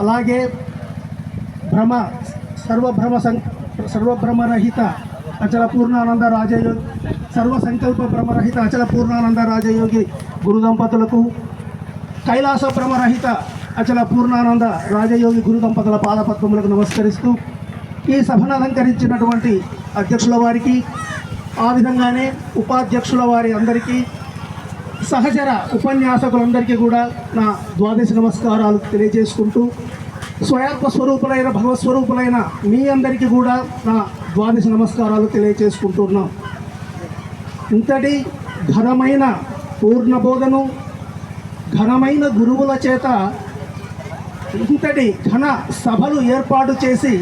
అలాగే భ్రమ సర్వభ్రమ సం సర్వభ్రమరహిత అచల పూర్ణానంద రాజయోగి సర్వ సంకల్ప భ్రమరహిత అచల పూర్ణానంద రాజయోగి గురు దంపతులకు కైలాస భ్రమరహిత అచల పూర్ణానంద రాజయోగి గురు దంపతుల పాదపద్మములకు నమస్కరిస్తూ ఈ సభను అలంకరించినటువంటి అధ్యక్షుల వారికి ఆ విధంగానే ఉపాధ్యక్షుల వారి అందరికీ సహచర ఉపన్యాసకులందరికీ కూడా నా ద్వాదశ నమస్కారాలు తెలియజేసుకుంటూ స్వయాత్మ స్వరూపులైన భగవత్ స్వరూపులైన మీ అందరికీ కూడా నా ద్వాదశ నమస్కారాలు తెలియజేసుకుంటున్నాం. ఇంతటి ఘనమైన పూర్ణబోధను ఘనమైన గురువుల చేత ఇంతటి ఘన సభలు ఏర్పాటు చేసి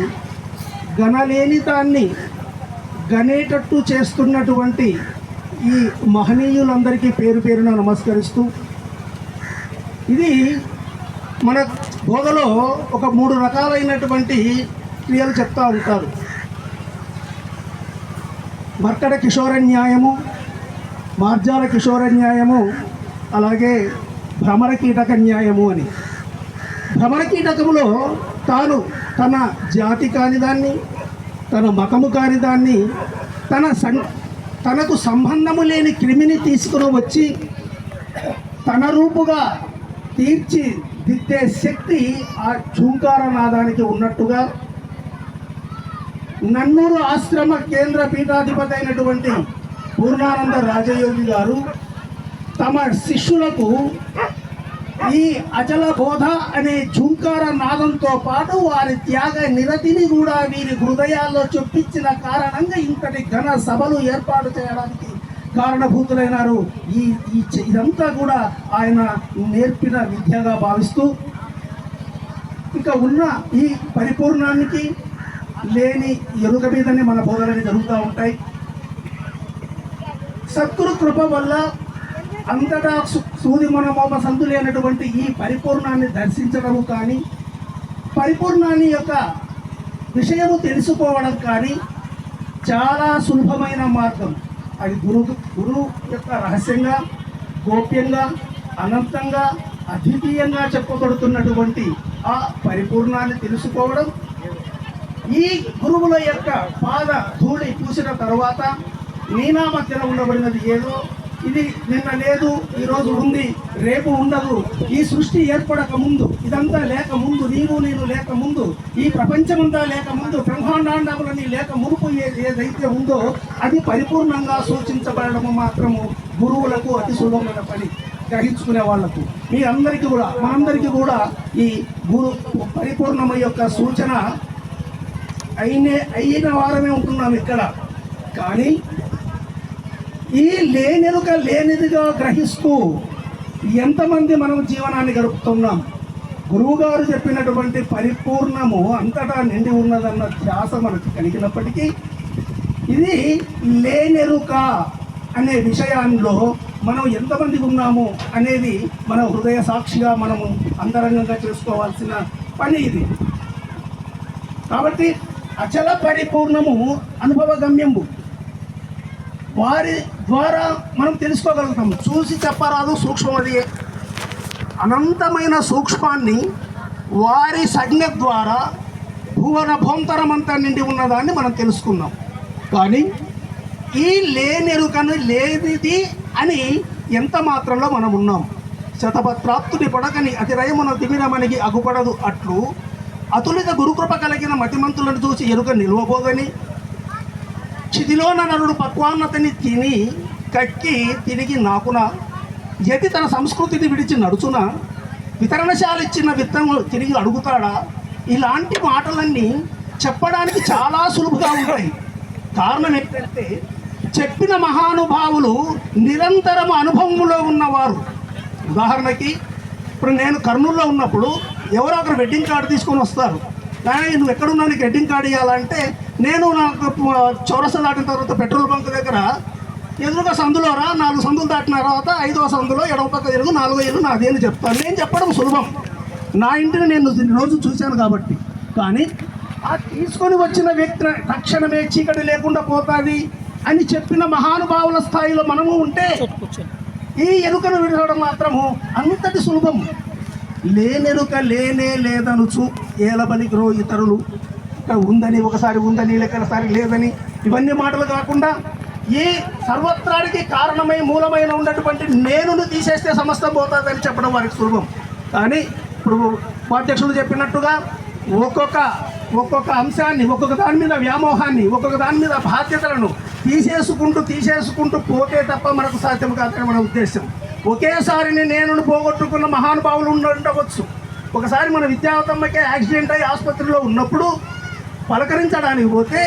గణలేనితాన్ని గనేటట్టు చేస్తున్నటువంటి ఈ మహనీయులందరికీ పేరు పేరున నమస్కరిస్తూ ఇది మన బోధలో ఒక మూడు రకాలైనటువంటి క్రియలు చెప్తూ ఉంటారు. మర్కట కిషోర న్యాయము మార్జాల కిషోర న్యాయము అలాగే భ్రమర కీటక న్యాయము అని. భ్రమర కీటకములో తాను తన జాతి కాని దాన్ని తన మతము కాని దాన్ని తన సం తనకు సంబంధము లేని క్రిమిని తీసుకుని వచ్చి తన రూపుగా తీర్చి దిద్దే శక్తి ఆ చూంకార నాదానికి ఉన్నట్టుగా నన్నూరు ఆశ్రమ కేంద్ర పీఠాధిపతి అయినటువంటి పూర్ణానంద రాజయోగి గారు తమ శిష్యులకు ఈ అచల బోధ అనే జుంకార నాదంతో పాటు వారి త్యాగ నిరతిని కూడా వీరి హృదయాల్లో చొప్పించిన కారణంగా ఇంతటి ఘన సభలు ఏర్పాటు చేయడానికి కారణభూతులైనారు. ఈ ఈ ఇదంతా కూడా ఆయన నేర్పిన విద్యగా భావిస్తూ ఇక ఉన్న ఈ పరిపూర్ణానికి లేని ఎరుక మీదనే మన బోధనలు జరుగుతూ ఉంటాయి. సద్గురు కృప వల్ల అంతటా సు- సూది మనమోమ సంతులైనటువంటి సంతు లేనటువంటి ఈ పరిపూర్ణాన్ని దర్శించడము కానీ పరిపూర్ణాన్ని యొక్క విషయము తెలుసుకోవడం కానీ చాలా సులభమైన మార్గం. అది గురు గురువు యొక్క రహస్యంగా గోప్యంగా అనంతంగా అద్వితీయంగా చెప్పబడుతున్నటువంటి ఆ పరిపూర్ణాన్ని తెలుసుకోవడం ఈ గురువుల యొక్క పాద ధూళి పూసిన తర్వాత నీనా మధ్యన ఉండబడినది ఏదో ఇది నిన్న లేదు ఈరోజు ఉంది రేపు ఉండదు. ఈ సృష్టి ఏర్పడక ముందు ఇదంతా లేక ముందు నీవు నేను లేక ముందు ఈ ప్రపంచమంతా లేక ముందు బ్రహ్మాండాండములని లేక మురుపు ఏదైతే ఉందో అది పరిపూర్ణంగా సూచించబడము మాత్రము గురువులకు అతి సులభమైన పని గ్రహించుకునే వాళ్ళకు. మీ అందరికీ కూడా మనందరికీ కూడా ఈ గురు పరిపూర్ణమ యొక్క సూచన అయినే అయిన వారమే ఉంటున్నాం ఇక్కడ. కానీ ఈ లేనెరుక లేనిదిగా గ్రహిస్తూ ఎంతమంది మనం జీవనాన్ని గడుపుతున్నాం? గురువుగారు చెప్పినటువంటి పరిపూర్ణము అంతటా నిండి ఉన్నదన్న ధ్యాస మనకు కలిగినప్పటికీ ఇది లేనెరుక అనే విషయాల్లో మనం ఎంతమంది ఉన్నాము అనేది మన హృదయ సాక్షిగా మనము అంతరంగంగా చేసుకోవాల్సిన పని ఇది. కాబట్టి అచల పరిపూర్ణము అనుభవగమ్యము. వారి ద్వారా మనం తెలుసుకోగలుగుతాం. చూసి చెప్పరాదు సూక్ష్మది అనంతమైన సూక్ష్మాన్ని వారి సంజ్ఞ ద్వారా భువన భోంతరమంతా నిండి ఉన్నదాన్ని మనం తెలుసుకుందాం. కానీ ఈ లేనెరుకను లేనిది అని ఎంత మాత్రంలో మనం ఉన్నాం? శతపత్రాప్తుడి పడకని అతిరయమున తిమిరమనికి అగుపడదు అట్లు అతులిత గురుకృప కలిగిన మతిమంతులను చూసి ఎరుక నిల్వబోదని చిదిలోన నరుడు పక్వాన్నతని తిని కక్కి తిరిగి నాకున యతి తన సంస్కృతిని విడిచి నడుచున వితరణశాల ఇచ్చిన విత్తము తిరిగి అడుగుతాడా? ఇలాంటి మాటలన్నీ చెప్పడానికి చాలా సులువుగా ఉంటాయి. కారణం ఏంటంటే చెప్పిన మహానుభావులు నిరంతరం అనుభవంలో ఉన్నవారు. ఉదాహరణకి ఇప్పుడు నేను కర్నూలులో ఉన్నప్పుడు ఎవరో ఒకరు వెడ్డింగ్ కార్డు తీసుకొని వస్తారు. కానీ నువ్వు ఎక్కడున్నా నీకు వెడ్డింగ్ కార్డు ఇవ్వాలంటే నేను నాకు చౌరస్తా దాటిన తర్వాత పెట్రోల్ బంక్ దగ్గర ఎదురుగా సందులో రా నాలుగు సందులు దాటిన తర్వాత ఐదో సందులో ఎడవ పక్క తిరుగు నాలుగో ఇల్లు నాది చెప్తాను. నేను చెప్పడం సులభం. నా ఇంటిని నేను రోజు చూశాను కాబట్టి. కానీ ఆ తీసుకొని వచ్చిన వ్యక్తి తక్షణమే చీకటి లేకుండా పోతుంది అని చెప్పిన మహానుభావుల స్థాయిలో మనము ఉంటే ఈ ఎరుకను విడవడం మాత్రము అంతటి సులభం. లేనెరుక లేనే లేదనుచు ఏలబలికిరో ఇతరులు ఉందని ఒకసారి ఉందని ఒకసారి లేదని ఇవన్నీ మాటలు కాకుండా ఈ సర్వత్రానికి కారణమై మూలమైన ఉన్నటువంటి నేనును తీసేస్తే సమస్తం పోతుందని చెప్పడం వారికి సులభం. కానీ ఇప్పుడు ఉపాధ్యక్షులు చెప్పినట్టుగా ఒక్కొక్క ఒక్కొక్క అంశాన్ని ఒక్కొక్క దాని మీద వ్యామోహాన్ని ఒక్కొక్క దాని మీద బాధ్యతలను తీసేసుకుంటూ తీసేసుకుంటూ పోతే తప్ప మనకు సాధ్యం కాదని మన ఉద్దేశం. ఒకేసారిని నేను పోగొట్టుకున్న మహానుభావులు ఉండవచ్చు. ఒకసారి మన విద్యావతమ్మకే యాక్సిడెంట్ అయ్యి ఆసుపత్రిలో ఉన్నప్పుడు పలకరించడానికి పోతే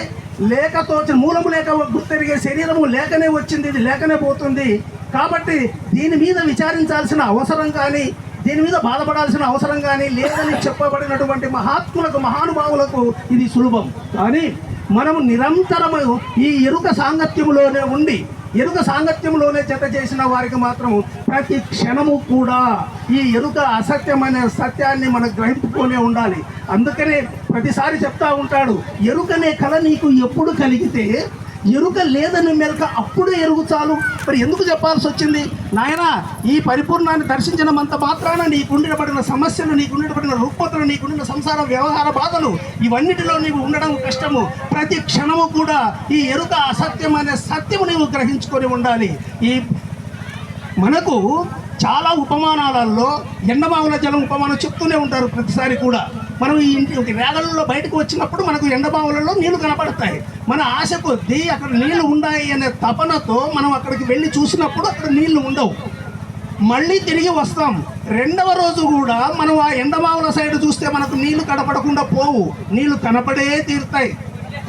లేక మూలము లేక గుర్తెరిగే శరీరము లేకనే వచ్చింది ఇది లేకనే పోతుంది. కాబట్టి దీని మీద విచారించాల్సిన అవసరం కానీ దీని మీద బాధపడాల్సిన అవసరం కానీ లేదని చెప్పబడినటువంటి మహాత్ములకు మహానుభావులకు ఇది సులభం. కానీ మనము నిరంతరము ఈ ఎరుక సాంగత్యములోనే ఉండి ఎరుక సాంగత్యంలోనే జత చేసిన వారికి మాత్రము ప్రతి క్షణము కూడా ఈ ఎరుక అసత్యమైన సత్యాన్ని మనం గ్రహింపుకొనే ఉండాలి. అందుకనే ప్రతిసారి చెప్తా ఉంటాడు ఎరుకనే కళ నీకు ఎప్పుడు కలిగితే ఎరుక లేదని మెలక అప్పుడు ఎరుగు చాలు. మరి ఎందుకు చెప్పాల్సి వచ్చింది? నాయన ఈ పరిపూర్ణాన్ని దర్శించినంత మాత్రాన నీకుండినబడిన సమస్యలు నీకుండినబడిన రుగ్మతలు నీకుండిన సంసార వ్యవహార బాధలు ఇవన్నిటిలో నీవు ఉండడం కష్టము. ప్రతి క్షణము కూడా ఈ ఎరుక అసత్యం అనే సత్యము నీవు గ్రహించుకొని ఉండాలి. ఈ మనకు చాలా ఉపమానాలలో ఎండమావుల జలం ఉపమానం చెప్తూనే ఉంటారు ప్రతిసారి కూడా. మనం ఈ ఇంటి ఒక రేగలలో బయటకు వచ్చినప్పుడు మనకు ఎండబావులలో నీళ్ళు కనపడతాయి. మన ఆశ కొద్దీ అక్కడ నీళ్ళు ఉన్నాయి అనే తపనతో మనం అక్కడికి వెళ్ళి చూసినప్పుడు అక్కడ నీళ్ళు ఉండవు. మళ్ళీ తిరిగి వస్తాం. రెండవ రోజు కూడా మనం ఆ ఎండమావుల సైడ్ చూస్తే మనకు నీళ్ళు కనపడకుండా పోవు. నీళ్ళు కనపడే తీరుతాయి.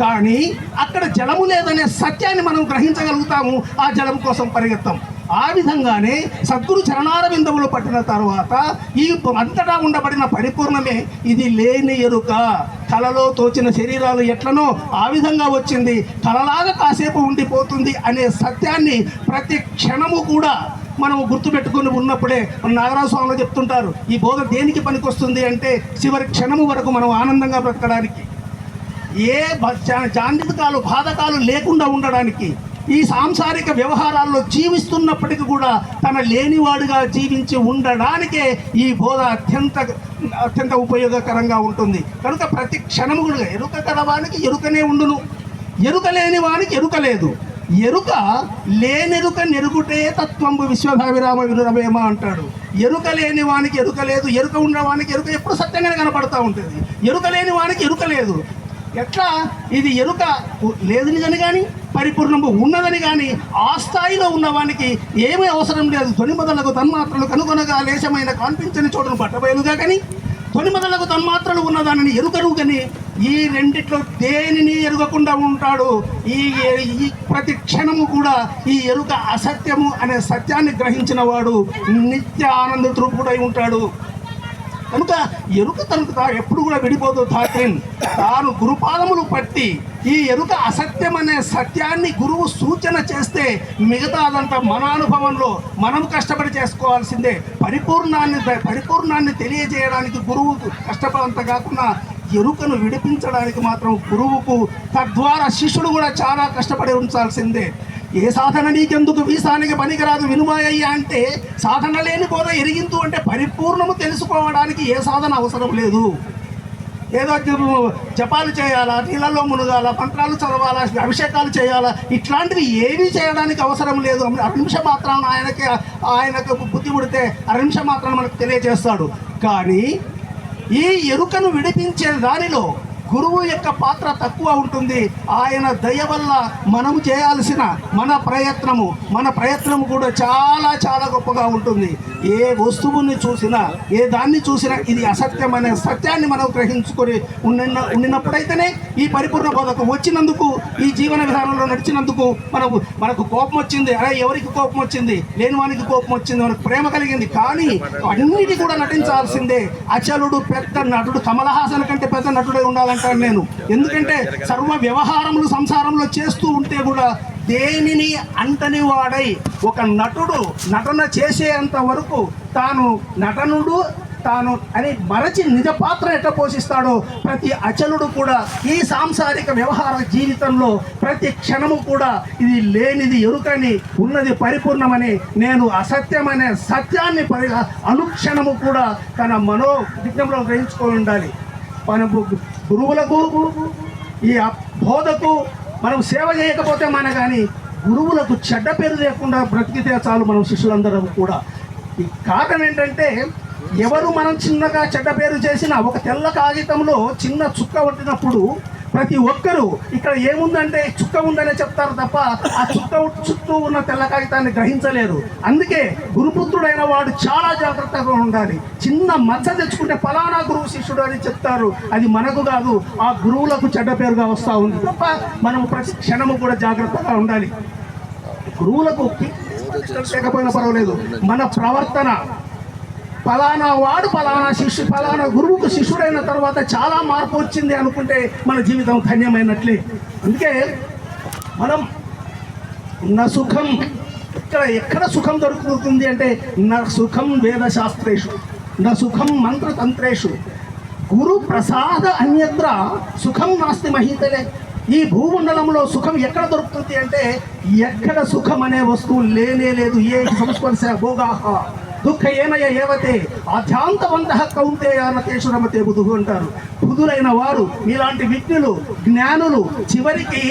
కానీ అక్కడ జలము లేదనే సత్యాన్ని మనం గ్రహించగలుగుతాము. ఆ జలం కోసం పరిగెత్తాం. ఆ విధంగానే సద్గురు చరణార బిందువులు పట్టిన తర్వాత ఈ అంతటా ఉండబడిన పరిపూర్ణమే ఇది లేని ఎరుక. కలలో తోచిన శరీరాలు ఎట్లనో ఆ విధంగా వచ్చింది. కలలాగా కాసేపు ఉండిపోతుంది అనే సత్యాన్ని ప్రతి క్షణము కూడా మనం గుర్తుపెట్టుకుని ఉన్నప్పుడే మన నాగరాజ స్వామిలో చెప్తుంటారు ఈ బోధ దేనికి పనికొస్తుంది? అంటే చివరి క్షణము వరకు మనం ఆనందంగా బ్రతకడానికి. ఏ బ- బాధకాలు లేకుండా ఉండడానికి ఈ సాంసారిక వ్యవహారాల్లో జీవిస్తున్నప్పటికీ కూడా తన లేనివాడుగా జీవించి ఉండడానికే ఈ బోధ అత్యంత అత్యంత ఉపయోగకరంగా ఉంటుంది. కనుక ప్రతి క్షణము కూడా ఎరుక కలవానికి ఎరుకనే ఉండును. ఎరుక లేని వానికి ఎరుక లేదు ఎరుక లేనెరుక నెరుగుటే తత్వంబు విశ్వభావిరామ వినురమేమ అంటాడు. ఎరుక లేని వానికి ఎరుక లేదు. ఎరుక ఉన్న వానికి ఎరుక ఎప్పుడు సత్యంగానే కనపడతా ఉంటుంది. ఎరుక లేని వానికి ఎరుక లేదు. ఎట్లా? ఇది ఎరుక లేదు నిజని కానీ పరిపూర్ణము ఉన్నదని కానీ ఆ స్థాయిలో ఉన్నవానికి ఏమీ అవసరం లేదు. తొనిమదలకు తన్మాత్రలు కనుగొనగా లేశమైన కనిపించని చోటును పట్టబయలుగా కానీ తొనిమదలకు తన్మాత్రలు ఉన్నదానిని ఎరుకరు కానీ ఈ రెండిట్లో దేనిని ఎరుగకుండా ఉంటాడు? ఈ ఈ ప్రతి క్షణము కూడా ఈ ఎరుక అసత్యము అనే సత్యాన్ని గ్రహించిన వాడు నిత్య ఆనంద ఉంటాడు. కనుక ఎరుక తనకు తా ఎప్పుడు కూడా విడిపోదు తాత్రిన్ తాను గురుపాదములు పట్టి ఈ ఎరుక అసత్యం అనే సత్యాన్ని గురువు సూచన చేస్తే మిగతాదంతా మన అనుభవంలో మనం కష్టపడి చేసుకోవాల్సిందే. పరిపూర్ణాన్ని పరిపూర్ణాన్ని తెలియజేయడానికి గురువు కష్టపడంత కాకుండా ఎరుకను విడిపించడానికి మాత్రం గురువుకు తద్వారా శిష్యుడు కూడా చాలా కష్టపడి ఉంచాల్సిందే. ఏ సాధన నీకెందుకు? వీసానికి పనికిరాదు వినుమాయ్యా అంటే సాధన లేని బోధ ఎరిగింతు అంటే పరిపూర్ణము తెలుసుకోవడానికి ఏ సాధన అవసరం లేదు. ఏదో జపాలు చేయాలా నీళ్ళల్లో మునగాల మంత్రాలు చదవాలా అభిషేకాలు చేయాలా ఇట్లాంటివి ఏమీ చేయడానికి అవసరం లేదు. అరనిమిషం మాత్రం ఆయనకి ఆయనకు బుద్ధి పుడితే అరనిమిషం మాత్రం మనకు తెలియజేస్తాడు కానీ ఈ ఎరుకను విడిపించే దానిలో గురువు యొక్క పాత్ర తక్కువ ఉంటుంది. ఆయన దయ వల్ల మనము చేయాల్సిన మన ప్రయత్నము మన ప్రయత్నము కూడా చాలా చాలా గొప్పగా ఉంటుంది. ఏ వస్తువుని చూసినా ఏ దాన్ని చూసినా ఇది అసత్యమనే సత్యాన్ని మనం గ్రహించుకొని ఉన్న ఉండినప్పుడైతేనే ఈ పరిపూర్ణ బోధకు వచ్చినందుకు ఈ జీవన విధానంలో నడిచినందుకు మనకు మనకు కోపం వచ్చింది. అరే ఎవరికి కోపం వచ్చింది? లేని వానికి కోపం వచ్చింది. మనకు ప్రేమ కలిగింది. కానీ అన్నిటి కూడా నటించాల్సిందే అచలుడు పెద్ద నటుడు కమల్ హాసన్ కంటే పెద్ద నటుడే ఉండాలంటాను నేను. ఎందుకంటే సర్వ వ్యవహారములు సంసారంలో చేస్తూ ఉంటే కూడా దేనిని అంటని వాడై ఒక నటుడు నటన చేసేంత వరకు తాను నటనుడు తాను అని మరచి నిజ పాత్ర ఎట్లా పోషిస్తాడో ప్రతి అచలుడు కూడా ఈ సాంసారిక వ్యవహార జీవితంలో ప్రతి క్షణము కూడా ఇది లేనిది ఎరుకని ఉన్నది పరిపూర్ణమని నేను అసత్యమనే సత్యాన్ని పరి అనుక్షణము కూడా తన మనో విజ్ఞంలో గ్రహించుకొని ఉండాలి. మన గురువులకు ఈ బోధకు మనం సేవ చేయకపోతే మన కానీ గురువులకు చెడ్డ పేరు లేకుండా బ్రతికితే చాలు మనం శిష్యులందరూ కూడా. ఈ కారణం ఏంటంటే ఎవరు మనం చిన్నగా చెడ్డ పేరు చేసినా ఒక తెల్ల కాగితంలో చిన్న చుక్క పట్టినప్పుడు ప్రతి ఒక్కరూ ఇక్కడ ఏముందంటే చుక్క ఉందనే చెప్తారు తప్ప ఆ చుక్క చుట్టూ ఉన్న తెల్ల కాగితాన్ని గ్రహించలేరు. అందుకే గురుపుత్రుడైన వాడు చాలా జాగ్రత్తగా ఉండాలి. చిన్న మచ్చ తెచ్చుకుంటే ఫలానా గురువు శిష్యుడు అని చెప్తారు. అది మనకు కాదు ఆ గురువులకు చెడ్డ పేరుగా వస్తూ ఉంది తప్ప మనం ప్రతి క్షణము కూడా జాగ్రత్తగా ఉండాలి. గురువులకు లేకపోయినా పర్వాలేదు. మన ప్రవర్తన ఫలానా వాడు ఫలానా శిష్యు ఫలానా గురువుకు శిష్యుడైన తర్వాత చాలా మార్పు వచ్చింది అనుకుంటే మన జీవితం ధన్యమైనట్లే. అందుకే మనం నా సుఖం ఇక్కడ ఎక్కడ సుఖం దొరుకుతుంది అంటే నా సుఖం వేదశాస్త్రేషు నా సుఖం మంత్రతంత్రేషు గురు ప్రసాద అన్యత్ర సుఖం నాస్తి మహీతలే. ఈ భూమండలంలో సుఖం ఎక్కడ దొరుకుతుంది అంటే ఎక్కడ సుఖం అనే వస్తువు లేనే లేదు ఏ సంస్పర్శ భోగాహ. దుఃఖ ఏనయ ఏవతే? ఆధ్యాంతవంత కౌంతేయానతేషు రమతే బుధు అంటారు. బుధులైన వారు ఇలాంటి విజ్ఞులు జ్ఞానులు చివరికి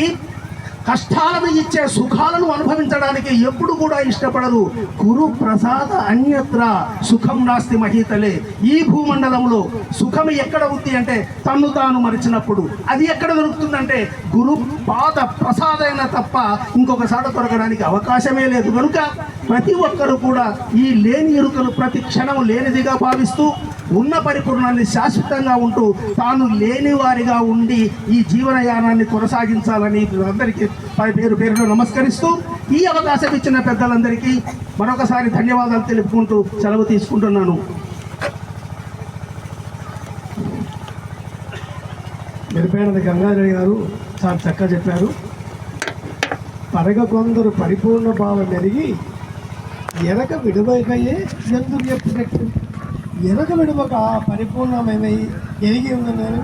కష్టాలను ఇచ్చే సుఖాలను అనుభవించడానికి ఎప్పుడు కూడా ఇష్టపడరు. గురు ప్రసాద అన్యత్ర సుఖం నాస్తి మహీతలే. ఈ భూమండలంలో సుఖం ఎక్కడ ఉంది అంటే తన్ను తాను మరిచినప్పుడు. అది ఎక్కడ దొరుకుతుందంటే గురు పాద ప్రసాదైన తప్ప ఇంకొకసారి దొరకడానికి అవకాశమే లేదు. కనుక ప్రతి ఒక్కరు కూడా ఈ లేని ఎరుకను ప్రతి క్షణం లేనిదిగా భావిస్తూ ఉన్న పరిపూర్ణాన్ని శాశ్వతంగా ఉంటూ తాను లేని వారిగా ఉండి ఈ జీవనయానాన్ని కొనసాగించాలని అందరికీ పేరు పేరులో నమస్కరిస్తూ ఈ అవకాశం ఇచ్చిన పెద్దలందరికీ మరొకసారి ధన్యవాదాలు తెలుపుకుంటూ సెలవు తీసుకుంటున్నాను. మెరిపేడ గంగాధరి గారు చాలా చక్కగా చెప్పారు. పరగ కొందరు పరిపూర్ణ భావం ఎరిగి ఎనక విడువకయే ఎందుకు చెప్పినట్టు ఎనక విడువక పరిపూర్ణమైన ఎరిగి ఉన్న నేను